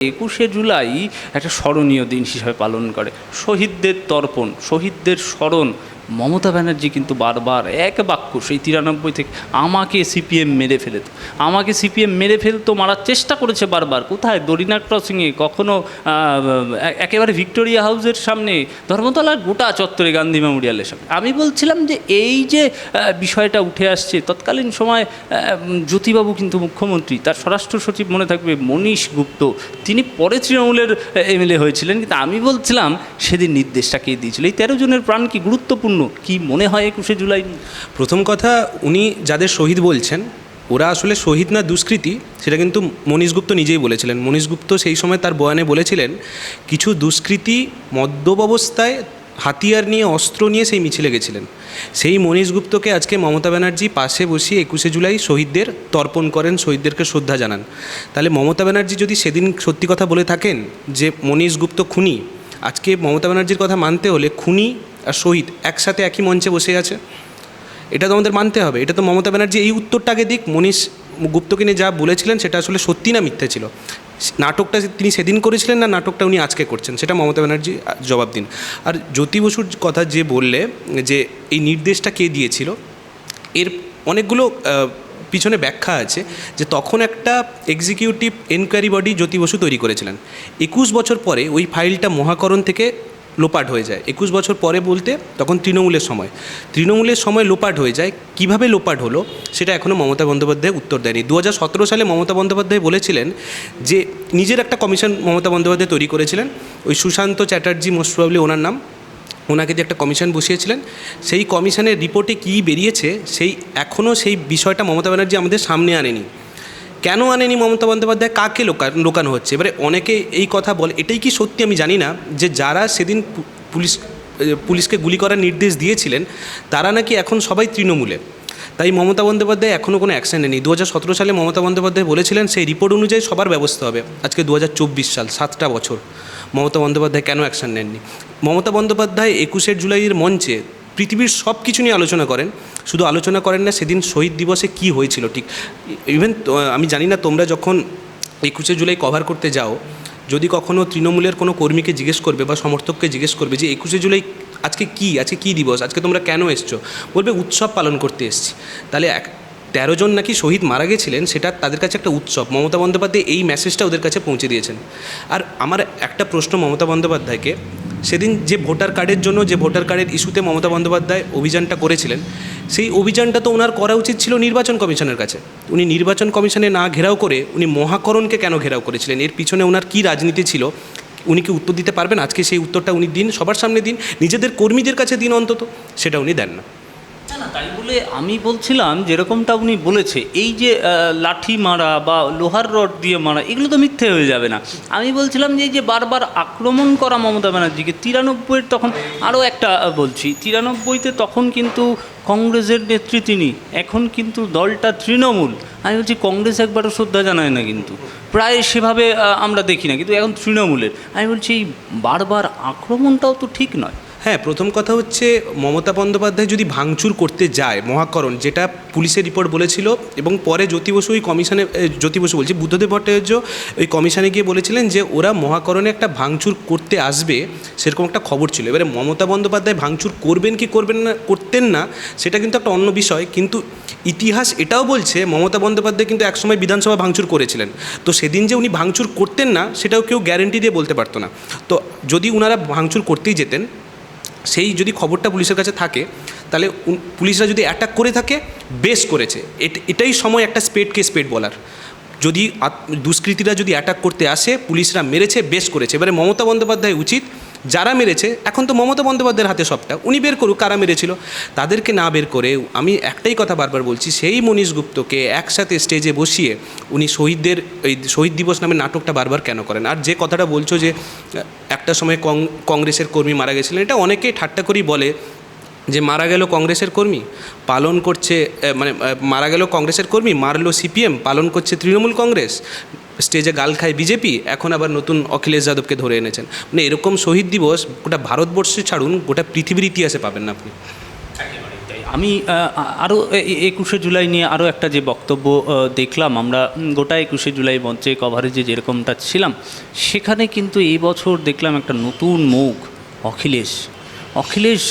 একুশে জুলাই একটা স্মরণীয় দিন হিসাবে পালন করে। শহীদদের তর্পণ শহীদদের স্মরণ মমতা ব্যানার্জি কিন্তু বারবার এক বাক্য সেই তিরানব্বই থেকে, আমাকে সিপিএম মেরে ফেলে তো আমাকে সিপিএম মেরে ফেলতো মারার চেষ্টা করেছে বারবার। কোথায়? দরিনা ক্রসিংয়ে কখনো একেবারে ভিক্টোরিয়া হাউসের সামনে, ধর্মতলার গোটা চত্বরে গান্ধী মেমোরিয়ালের সামনে। আমি বলছিলাম যে এই যে বিষয়টা উঠে আসছে, তৎকালীন সময় জ্যোতিবাবু কিন্তু মুখ্যমন্ত্রী, তার স্বরাষ্ট্র সচিব মনে থাকবে মনীষ গুপ্ত, তিনি পরে তৃণমূলের এমএলএ হয়েছিলেন। কিন্তু আমি বলছিলাম, সেদিন নির্দেশটা কে দিয়েছিল? এই তেরো জনের প্রাণ কি গুরুত্বপূর্ণ? কি মনে হয় একুশে জুলাই? প্রথম কথা, উনি যাদের শহীদ বলছেন, ওরা আসলে শহীদ না দুষ্কৃতী, সেটা কিন্তু মনীষ গুপ্ত নিজেই বলেছিলেন। মনীষ গুপ্ত সেই সময় তার বয়ানে বলেছিলেন, কিছু দুষ্কৃতী মদ্যপ অবস্থায় হাতিয়ার নিয়ে, অস্ত্র নিয়ে সেই মিছিলে গেছিলেন। সেই মনীষ গুপ্তকে আজকে মমতা ব্যানার্জি পাশে বসিয়ে একুশে জুলাই শহীদদের তর্পণ করেন, শহীদদেরকে শ্রদ্ধা জানান। তাহলে মমতা ব্যানার্জি যদি সেদিন সত্যি কথা বলে থাকেন যে মনীষ গুপ্ত খুনি, আজকে মমতা ব্যানার্জির কথা মানতে হলে খুনি আর শহীদ একসাথে একই মঞ্চে বসে আছে। এটা তো আমাদের মানতে হবে। এটা তো মমতা ব্যানার্জি এই উত্তরটা আগে দিক। মনীষ গুপ্তকে নিয়ে যা বলেছিলেন সেটা আসলে সত্যি না মিথ্যে ছিল? নাটকটা তিনি সেদিন করেছিলেন না নাটকটা উনি আজকে করছেন? সেটা মমতা ব্যানার্জি জবাব দিন। আর জ্যোতি বসুর কথা যে বললে, যে এই নির্দেশটা কে দিয়েছিল, এর অনেকগুলো পিছনে ব্যাখ্যা আছে যে তখন একটা executive enquiry body Jyoti Basu তৈরি করেছিলেন। একুশ বছর পরে ওই ফাইলটা মহাকরণ থেকে লোপাট হয়ে যায়। একুশ বছর পরে বলতে তখন তৃণমূলের সময়। তৃণমূলের সময় লোপাট হয়ে যায়। কীভাবে লোপাট হলো সেটা এখনও মমতা বন্দ্যোপাধ্যায় উত্তর দেয়নি। দু হাজার সতেরো সালে মমতা বন্দ্যোপাধ্যায় বলেছিলেন যে নিজের একটা কমিশন মমতা বন্দ্যোপাধ্যায় তৈরি করেছিলেন। ওই সুশান্ত চ্যাটার্জি, মোস্ট ওনার নাম। ওনাকে যে একটা কমিশন বসিয়েছিলেন। সেই কমিশনের রিপোর্টে কী বেরিয়েছে সেই এখনও সেই বিষয়টা মমতা ব্যানার্জি আমাদের সামনে আনেনি। কেন আনেনি মমতা বন্দ্যোপাধ্যায়? কাকে লোকা লোকানো হচ্ছে? এবারে অনেকে এই কথা বলে, এটাই কি সত্যি আমি জানি না, যে যারা সেদিন পুলিশ পুলিশকে গুলি করার নির্দেশ দিয়েছিলেন, তারা নাকি এখন সবাই তৃণমূলে। তাই মমতা বন্দ্যোপাধ্যায় এখনও কোনো অ্যাকশন নেয়নি দু সালে মমতা বন্দ্যোপাধ্যায় বলেছিলেন, সেই রিপোর্ট অনুযায়ী সবার ব্যবস্থা হবে। আজকে দু হাজার চব্বিশ সাল, সাতটা বছর মমতা বন্দ্যোপাধ্যায় কেন অ্যাকশন নেননি? মমতা বন্দ্যোপাধ্যায় একুশের জুলাইয়ের মঞ্চে পৃথিবীর সব কিছু নিয়ে আলোচনা করেন, শুধু আলোচনা করেন না, সেদিন শহীদ দিবসে কি হয়েছিল, ঠিক? ইভেন আমি জানি না তোমরা যখন একুশে জুলাই কভার করতে যাও, যদি কখনও তৃণমূলের কোনো কর্মীকে জিজ্ঞেস করবে বা সমর্থককে জিজ্ঞেস করবে যে একুশে জুলাই আজকে কি আজকে কি দিবস, আজকে তোমরা কেন এসছো? বলবে, উৎসব পালন করতে এসছি। তাহলে এক, তেরো জন নাকি শহীদ মারা গেছিলেন, সেটা তাদের কাছে একটা উৎসব। মমতা বন্দ্যোপাধ্যায় এই মেসেজটা ওদের কাছে পৌঁছে দিয়েছেন। আর আমার একটা প্রশ্ন মমতা বন্দ্যোপাধ্যায়কে সেদিন যে ভোটার কার্ডের জন্য, যে ভোটার কার্ডের ইস্যুতে মমতা বন্দ্যোপাধ্যায় অভিযানটা করেছিলেন, সেই অভিযানটা তো ওনার করা উচিত ছিল নির্বাচন কমিশনের কাছে। উনি নির্বাচন কমিশনে না ঘেরাও করে উনি মহাকরণকে কেন ঘেরাও করেছিলেন? এর পিছনে ওনার কী রাজনীতি ছিল? উনি কি উত্তর দিতে পারবেন? আজকে সেই উত্তরটা উনি দিন, সবার সামনে দিন, নিজেদের কর্মীদের কাছে দিন অন্তত, সেটা উনি দেন না। তাই বলে আমি বলছিলাম যেরকমটা উনি বলেছে, এই যে লাঠি মারা বা লোহার রড দিয়ে মারা, এগুলো তো মিথ্যে হয়ে যাবে না। আমি বলছিলাম যে এই যে বারবার আক্রমণ করা মমতা ব্যানার্জিকে, তিরানব্বইয়ের তখন আরও একটা বলছি, তিরানব্বইতে তখন কিন্তু কংগ্রেসের নেত্রী তিনি, এখন কিন্তু দলটা তৃণমূল। আমি বলছি, কংগ্রেস একবারও শ্রদ্ধা জানায় না কিন্তু। প্রায় সেভাবে আমরা দেখি না, কিন্তু এখন তৃণমূলের। আমি বলছি, এই বারবার আক্রমণটাও তো ঠিক নয়। হ্যাঁ প্রথম কথা হচ্ছে মমতা বন্দ্যোপাধ্যায় যদি ভাঙচুর করতে যায়, মহাকরণ, যেটা পুলিশের রিপোর্ট বলেছিল এবং পরে জ্যোতি বসু ওই কমিশনে জ্যোতি বসু বলছি, বুদ্ধদেব ভট্টাচার্য ওই কমিশনে গিয়ে বলেছিলেন যে ওরা মহাকরণে একটা ভাঙচুর করতে আসবে, সেরকম একটা খবর ছিল। এবারে মমতা বন্দ্যোপাধ্যায় ভাঙচুর করবেন কি করবেন না, করতেন না, সেটা কিন্তু একটা অন্য বিষয়, কিন্তু ইতিহাস এটাও বলছে, মমতা বন্দ্যোপাধ্যায় কিন্তু একসময় বিধানসভা ভাঙচুর করেছিলেন। তো সেদিন যে উনি ভাঙচুর করতেন না, সেটাও কেউ গ্যারেন্টি দিয়ে বলতে পারতো না। তো যদি উনারা ভাঙচুর করতেই যেতেন সেই যদি খবরটা পুলিশের কাছে থাকে, তাহলে পুলিশরা যদি অ্যাটাক করে থাকে বেশ করেছে। এটাই সময় একটা স্পেডকে স্পেড বলার। যদি দুষ্কৃতীরা যদি অ্যাটাক করতে আসে, পুলিশরা মেরেছে, বেশ করেছে। এবারে মমতা বন্দ্যোপাধ্যায় উচিত, যারা মেরেছে, এখন তো মমতা বন্দ্যোপাধ্যায়ের হাতে সবটা, উনি বের করুক কারা মেরেছিল। তাদেরকে না বের করে, আমি একটাই কথা বারবার বলছি, সেই মনীষ গুপ্তকে একসাথে স্টেজে বসিয়ে উনি শহীদদের, এই শহীদ দিবস নামে নাটকটা বারবার কেন করেন? আর যে কথাটা বলছো যে, একটা সময় কংগ্রেসের কর্মী মারা গেছিলেন, এটা অনেকেই ঠাট্টা করেই বলে যে মারা গেল কংগ্রেসের কর্মী, পালন করছে মানে মারা গেল কংগ্রেসের কর্মী, মারলো সিপিএম, পালন করছে তৃণমূল কংগ্রেস, স্টেজে গাল খায় বিজেপি, এখন আবার নতুন অখিলেশ যাদবকে ধরে এনেছেন। মানে এরকম শহীদ দিবস গোটা ভারতবর্ষে ছাড়ুন, গোটা পৃথিবীর ইতিহাসে পাবেন না আপনি। আমি আরও একুশে জুলাই নিয়ে আরও একটা যে বক্তব্য দেখলাম, আমরা গোটা একুশে জুলাই মঞ্চে কভারেজে যেরকমটা ছিলাম, সেখানে কিন্তু এই বছর দেখলাম একটা নতুন মুখ, অখিলেশ। অখিলেশ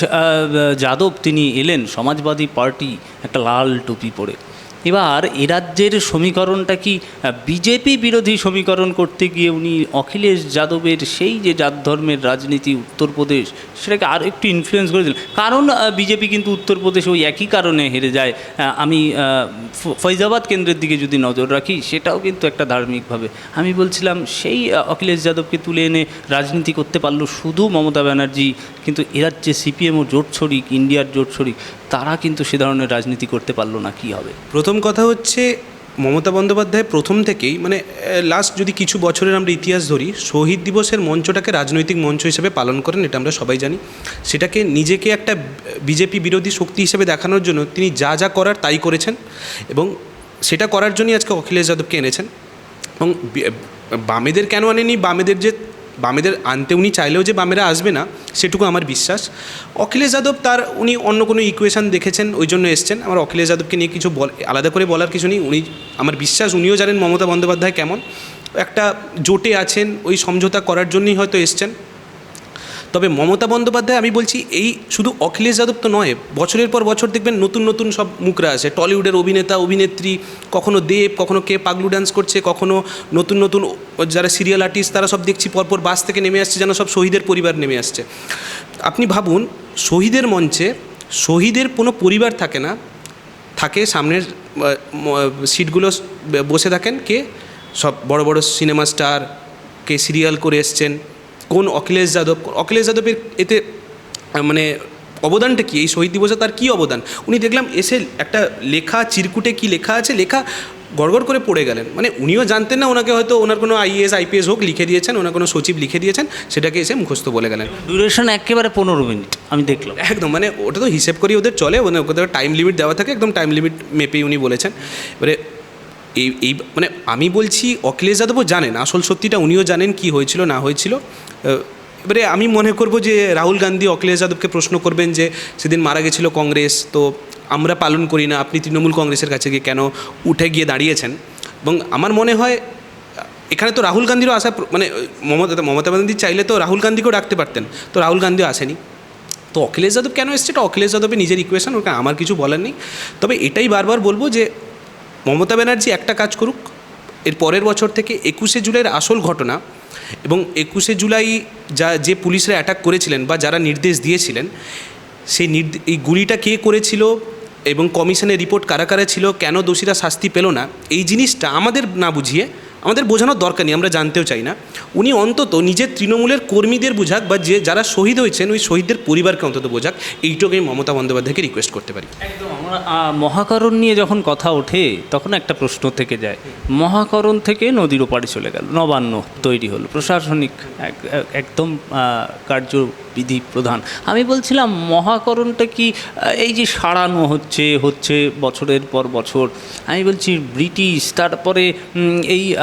যাদব তিনি এলেন সমাজবাদী পার্টি একটা লাল টুপি পরে। এবার এ রাজ্যের সমীকরণটা কি বিজেপি বিরোধী সমীকরণ করতে গিয়ে উনি অখিলেশ যাদবের সেই যে জাত ধর্মের রাজনীতি উত্তরপ্রদেশ, সেটাকে আর একটু ইনফ্লুয়েন্স করে দিলেন কারণ বিজেপি কিন্তু উত্তরপ্রদেশে ওই একই কারণে হেরে যায়। আমি ফৈজাবাদ কেন্দ্রের দিকে যদি নজর রাখি, সেটাও কিন্তু একটা ধার্মিকভাবে। আমি বলছিলাম, সেই অখিলেশ যাদবকে তুলে এনে রাজনীতি করতে পারল শুধু মমতা ব্যানার্জি, কিন্তু এ রাজ্যে সিপিএমও জোট ছড়িক, ইন্ডিয়ার জোট ছড়িক। তারা কিন্তু সে ধরনের রাজনীতি করতে পারল না, কি হবে? প্রথম কথা হচ্ছে, মমতা বন্দ্যোপাধ্যায় প্রথম থেকেই মানে লাস্ট যদি কিছু বছরের আমরা ইতিহাস ধরি, শহীদ দিবসের মঞ্চটাকে রাজনৈতিক মঞ্চ হিসেবে পালন করেন, এটা আমরা সবাই জানি। সেটাকে নিজেকে একটা বিজেপি বিরোধী শক্তি হিসেবে দেখানোর জন্য তিনি যা যা করার তাই করেছেন এবং সেটা করার জন্যই আজকে অখিলেশ যাদবকে এনেছেন। এবং বামেদের কেন আনেনি বামেদের যে বামেদের আনতে উনি চাইলেও যে বামেরা আসবে না, সেটুকু আমার বিশ্বাস। অখিলেশ যাদব তার, উনি অন্য কোনো ইকুয়েশান দেখেছেন, ওই জন্য এসছেন। আমার অখিলেশ যাদবকে নিয়ে কিছু বল, আলাদা করে বলার কিছু নেই। উনি, আমার বিশ্বাস, উনিও জানেন মমতা বন্দ্যোপাধ্যায় কেমন। একটা জোটে আছেন, ওই সমঝোতা করার জন্যই হয়তো এসছেন। তবে মমতা বন্দ্যোপাধ্যায়, আমি বলছি, এই শুধু অখিলেশ যাদব তো নয়, বছরের পর বছর দেখবেন নতুন নতুন সব মুখরা আছে। টলিউডের অভিনেতা, অভিনেত্রী, কখনো দেব, কখনো কে পাগলু ডান্স করছে, কখনো নতুন নতুন যারা সিরিয়াল আর্টিস্ট তারা সব দেখছি, পরপর বাস থেকে নেমে আসছে, যেন সব শহীদের পরিবার নেমে আসছে। আপনি ভাবুন, শহীদের মঞ্চে শহীদের কোনো পরিবার থাকে না, থাকে সামনের সিটগুলো বসে থাকেন কে? সব বড় বড় সিনেমা স্টার কে সিরিয়াল করে এসছেন। কোন অখিলেশ যাদব অখিলেশ যাদবের এতে মানে অবদানটা কি? এই শহীদ দিবসে তার কি অবদান? উনি দেখলাম এসে একটা লেখা চিরকুটে কি লেখা আছে? লেখা গড়গড় করে পড়ে গেলেন। মানে উনিও জানতেন না ওনাকে হয়তো ওনার কোনো আইএএস আইপিএস হোক লিখে দিয়েছেন ওনার কোনো সচিব লিখে দিয়েছেন সেটাকে এসে মুখস্থ বলে গেলেন। ডিউরেশন একেবারে পনেরো মিনিট আমি দেখলাম। একদম মানে ওটা তো হিসেব করেই ওদের চলে ওদের ওদের টাইম লিমিট দেওয়া থাকে একদম টাইম লিমিট মেপেই উনি বলেছেন। এবারে এই এই মানে আমি বলছি অখিলেশ যাদবও জানেন, আসল সত্যিটা উনিও জানেন কি হয়েছিল, না হয়েছিল। এবারে আমি মনে করব যে রাহুল গান্ধী অখিলেশ যাদবকে প্রশ্ন করবেন যে সেদিন মারা গেছিল কংগ্রেস, তো আমরা পালন করি না, আপনি তৃণমূল কংগ্রেসের কাছে গিয়ে কেন উঠে গিয়ে দাঁড়িয়েছেন? এবং আমার মনে হয়, এখানে তো রাহুল গান্ধীরও আসা মানে মমতা মমতা ব্যানার্জি চাইলে তো রাহুল গান্ধীকেও ডাকতে পারতেন, তো রাহুল গান্ধীও আসেনি। তো অখিলেশ যাদব কেন এসছে? এটা অখিলেশ যাদবের নিজের ইকুয়েশন ওকে আমার কিছু বলার নেই। তবে এটাই বারবার বলব যে মমতা ব্যানার্জি একটা কাজ করুক, এর পরের বছর থেকে একুশে জুলাইয়ের আসল ঘটনা এবং একুশে জুলাই যা, যে পুলিশরা অ্যাটাক করেছিলেন বা যারা নির্দেশ দিয়েছিলেন, সেই এই গুলিটা কে করেছিল এবং কমিশনের রিপোর্ট কারা কারা ছিল, কেন দোষীরা শাস্তি পেল না, এই জিনিসটা আমাদের না বুঝিয়ে আমাদের বোঝানোর দরকার নেই আমরা জানতেও চাই না। উনি অন্তত নিজের তৃণমূলের কর্মীদের বোঝাক বা যে যারা শহীদ হয়েছেন ওই শহীদদের পরিবারকে অন্তত বোঝাক। এইটুকু আমি মমতা বন্দ্যোপাধ্যায়কে রিকোয়েস্ট করতে পারি। আমরা মহাকরণ নিয়ে যখন কথা ওঠে তখন একটা প্রশ্ন থেকে যায়। মহাকরণ থেকে নদীর ওপারে চলে গেল নবান্ন তৈরি হলো। প্রশাসনিক এক- এক- একদম আহ, কার্যবিধি প্রধান। আমি বলছিলাম, মহাকরণটা কি এই যে সারানো হচ্ছে হচ্ছে বছরের পর বছর। আমি বলছি, ব্রিটিশ, তারপরে এই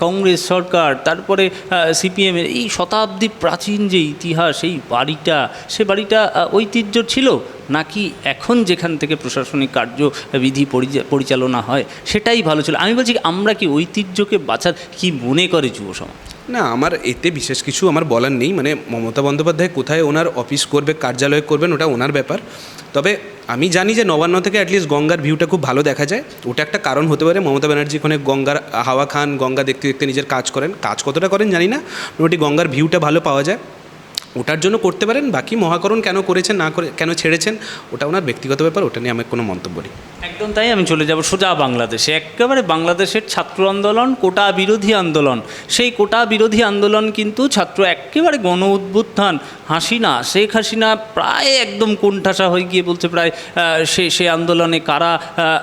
কংগ্রেস সরকার, তারপরে সিপিএমের এই শতাব্দী প্রাচীন যে ইতিহাস, এই বাড়িটা, সে বাড়িটা ঐতিহ্য ছিল? নাকি এখন যেখান থেকে প্রশাসনিক কার্যবিধি পরিচা- পরিচালনা হয়, সেটাই ভালো ছিল। আমি বলছি, আমরা কি ঐতিহ্যকে বাঁচার কি মনে করে যুব সমাজ না, আমার এতে বিশেষ কিছু আমার বলার নেই। মানে মমতা বন্দ্যোপাধ্যায় কোথায় ওনার অফিস করবে, কার্যালয় করবেন, ওটা ওনার ব্যাপার। তবে আমি জানি যে নবান্ন থেকে অ্যাটলিস্ট গঙ্গার ভিউটা খুব ভালো দেখা যায়। ওটা একটা কারণ হতে পারে, মমতা ব্যানার্জি ওখানে গঙ্গার হাওয়া খান, গঙ্গা দেখতে দেখতে নিজের কাজ করেন। কাজ কতটা করেন জানি না, মোটামুটি গঙ্গার ভিউটা ভালো পাওয়া যায়। ওটার জন্য করতে পারেন বাকি মহাকরণ কেন করেছেন না করে কেন ছেড়েছেন ওটা ওনার ব্যক্তিগত ব্যাপার ওটা নিয়ে আমার কোনো মন্তব্য নেই। একদম তাই আমি চলে যাব সোজা বাংলাদেশে। একেবারে বাংলাদেশের ছাত্র আন্দোলন কোটা বিরোধী আন্দোলন। সেই কোটা বিরোধী আন্দোলন কিন্তু ছাত্র একেবারে গণ উদ্বুত্থান হাসিনা শেখ হাসিনা প্রায় একদম কোণঠাসা হয়ে গিয়ে বলছে প্রায় সে সে আন্দোলনে কারা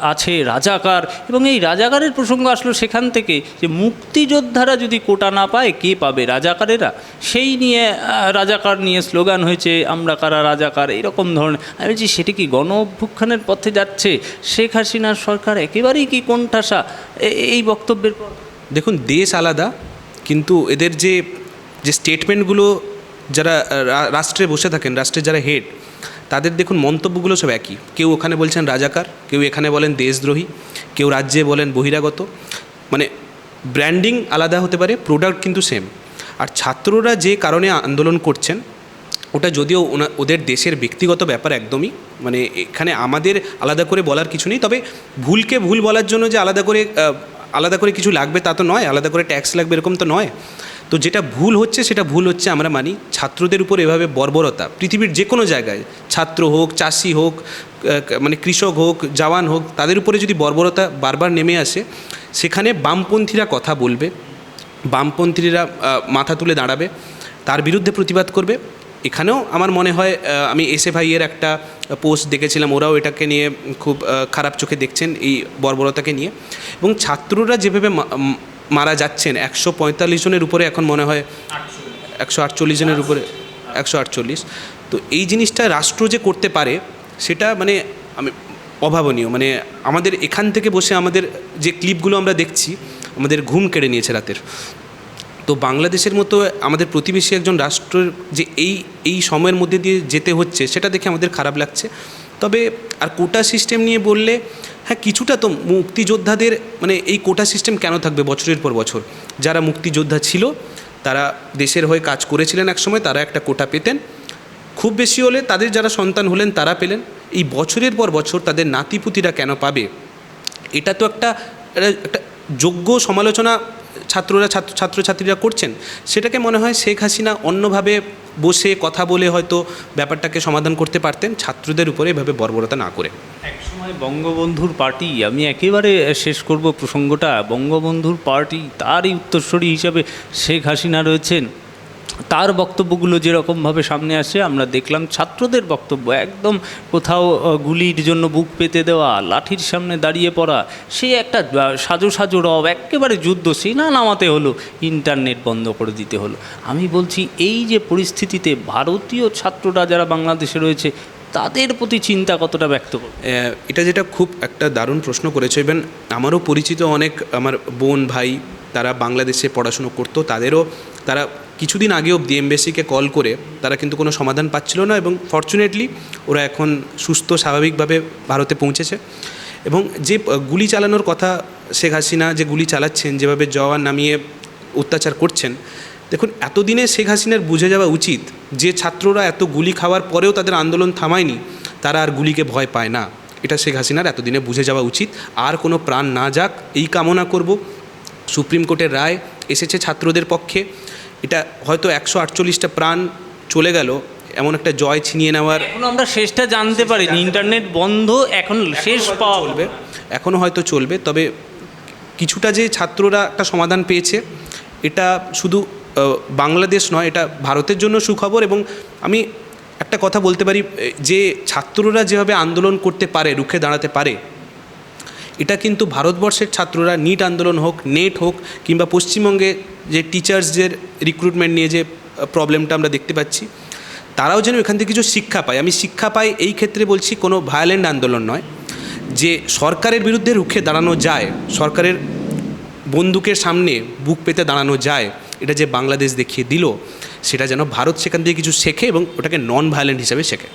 আছে রাজাকার। এবং এই রাজাকারের প্রসঙ্গ আসলো সেখান থেকে যে মুক্তিযোদ্ধারা যদি কোটা না পায় কে পাবে রাজাকারেরা? সেই নিয়ে আহ, রাজাকার নিয়ে স্লোগান হয়েছে, আমরা কারা রাজাকার, এরকম ধরনের। আমি বলছি, সেটি কি গণ অভ্যুত্থানের পথে যাচ্ছে? শেখ হাসিনার সরকার একেবারেই কি কোণঠাসা এই বক্তব্যের পর দেখুন, দেশ আলাদা, কিন্তু এদের যে যে স্টেটমেন্টগুলো যারা রাষ্ট্রে বসে থাকেন, রাষ্ট্রের যারা হেড, তাদের দেখুন, মন্তব্যগুলো সব একই। কেউ ওখানে বলছেন রাজাকার, কেউ এখানে বলেন দেশদ্রোহী, কেউ রাজ্যে বলেন বহিরাগত। মানে ব্র্যান্ডিং আলাদা হতে পারে প্রোডাক্ট কিন্তু সেম আর ছাত্ররা যে কারণে আন্দোলন করছেন, ওটা যদিও ওদের দেশের ব্যক্তিগত ব্যাপার একদমই মানে এখানে আমাদের আলাদা করে বলার কিছু নেই, তবে ভুলকে ভুল বলার জন্য যে আলাদা করে আলাদা করে কিছু লাগবে তা তো নয়, আলাদা করে ট্যাক্স লাগবে এরকম তো নয়। তো যেটা ভুল হচ্ছে, সেটা ভুল হচ্ছে আমরা মানি, ছাত্রদের উপর এভাবে বর্বরতা, পৃথিবীর যে কোনো জায়গায়, ছাত্র হোক, চাষি হোক মানে কৃষক হোক, জওয়ান হোক, তাদের উপরে যদি বর্বরতা বারবার নেমে আসে, সেখানে বামপন্থীরা কথা বলবে বামপন্থীরা মাথা তুলে দাঁড়াবে, তার বিরুদ্ধে প্রতিবাদ করবে। এখানেও আমার মনে হয় আমি এসে ভাইয়ের একটা পোস্ট দেখেছিলাম, ওরাও এটাকে নিয়ে খুব খারাপ চোখে দেখছেন এই বর্বরতাকে নিয়ে। এবং ছাত্ররা যেভাবে মারা যাচ্ছেন, একশো পঁয়তাল্লিশ জনের উপরে এখন মনে হয়, একশো আটচল্লিশ জনের উপরে, একশো আটচল্লিশ। তো এই জিনিসটা রাষ্ট্র যে করতে পারে, সেটা মানে আমি অভাবনীয়। মানে আমাদের এখান থেকে বসে আমাদের যে ক্লিপগুলো আমরা দেখছি আমাদের ঘুম কেড়ে নিয়েছে রাতের। তো বাংলাদেশের মতো আমাদের প্রতিবেশী একজন রাষ্ট্রের যে এই এই সময়ের মধ্যে দিয়ে যেতে হচ্ছে, সেটা দেখে আমাদের খারাপ লাগছে। তবে আর কোটা সিস্টেম নিয়ে বললে হ্যাঁ কিছুটা তো মুক্তিযোদ্ধাদের মানে এই কোটা সিস্টেম কেন থাকবে বছরের পর বছর? যারা মুক্তিযোদ্ধা ছিল, তারা দেশের হয়ে কাজ করেছিলেন একসময়, তারা একটা কোটা পেতেন। খুব বেশি হলে তাদের যারা সন্তান হলেন, তারা পেলেন। এই বছরের পর বছর তাদের নাতিপুতিরা কেন পাবে? এটা তো একটা, একটা- একটা যোগ্য সমালোচনা ছাত্ররা, ছাত্র, ছাত্রছাত্রীরা করছেন, সেটাকে মনে হয় শেখ হাসিনা অন্যভাবে বসে কথা বলে হয়তো ব্যাপারটাকে সমাধান করতে পারতেন, ছাত্রদের উপরে এভাবে বর্বরতা না করে। একসময় বঙ্গবন্ধুর পার্টি, আমি একেবারে শেষ করব প্রসঙ্গটা, বঙ্গবন্ধুর পার্টি তারই উত্তরস্বরী হিসাবে শেখ হাসিনা রয়েছেন। তার বক্তব্যগুলো যেরকমভাবে সামনে আসে, আমরা দেখলাম ছাত্রদের বক্তব্য, একদম কোথাও গুলির জন্য বুক পেতে দেওয়া, লাঠির সামনে দাঁড়িয়ে পড়া, সে একটা সাজো সাজো রব, একেবারে যুদ্ধ, সেনা নামাতে হলো, ইন্টারনেট বন্ধ করে দিতে হলো। আমি বলছি, এই যে পরিস্থিতিতে ভারতীয় ছাত্ররা যারা বাংলাদেশে রয়েছে, তাদের প্রতি চিন্তা কতটা ব্যক্ত এটা যেটা খুব একটা দারুণ প্রশ্ন করেছে ইভেন আমারও পরিচিত অনেক আমার বোন, ভাই, তারা বাংলাদেশে পড়াশুনো করতো, তাদেরও, তারা কিছুদিন আগে অবধি এমবেসিকে কল করে তারা কিন্তু কোনো সমাধান পাচ্ছিল না এবং ফর্চুনেটলি ওরা এখন সুস্থ, স্বাভাবিকভাবে ভারতে পৌঁছেছে। এবং যে গুলি চালানোর কথা শেখ হাসিনা যে গুলি চালাচ্ছেন, যেভাবে জওয়ান নামিয়ে অত্যাচার করছেন, দেখুন, এতদিনে শেখ হাসিনার বুঝে যাওয়া উচিত যে ছাত্ররা এত গুলি খাওয়ার পরেও তাদের আন্দোলন থামায়নি, তারা আর গুলিকে ভয় পায় না। এটা শেখ হাসিনার এতদিনে বুঝে যাওয়া উচিত। আর কোনো প্রাণ না যাক, এই কামনা করব। সুপ্রিম কোর্টের রায় এসেছে ছাত্রদের পক্ষে। এটা হয়তো একশো আটচল্লিশটা প্রাণ চলে গেল এমন একটা জয় ছিনিয়ে নেওয়ার এখন আমরা শেষটা জানতে পারিনি ইন্টারনেট বন্ধ এখন শেষ পাওয়া চলবে এখনও হয়তো চলবে তবে কিছুটা যে ছাত্ররা একটা সমাধান পেয়েছে এটা শুধু বাংলাদেশ নয় এটা ভারতের জন্য সুখবর এবং আমি একটা কথা বলতে পারি যে ছাত্ররা যেভাবে আন্দোলন করতে পারে রুখে দাঁড়াতে পারে এটা কিন্তু ভারতবর্ষের ছাত্ররা নিট আন্দোলন হোক, নেট হোক, কিংবা পশ্চিমবঙ্গে যে টিচার্সদের রিক্রুটমেন্ট নিয়ে যে প্রবলেমটা আমরা দেখতে পাচ্ছি, তারাও যেন এখান থেকে কিছু শিক্ষা পায়। আমি শিক্ষা পাই এই ক্ষেত্রে বলছি কোনো ভায়োলেন্ট আন্দোলন নয়। যে সরকারের বিরুদ্ধে রুখে দাঁড়ানো যায়, সরকারের বন্দুকের সামনে বুক পেতে দাঁড়ানো যায়, এটা যে বাংলাদেশ দেখিয়ে দিল, সেটা যেন ভারত সেখান থেকে কিছু শেখে এবং ওটাকে নন ভায়োলেন্ট হিসাবে শেখে।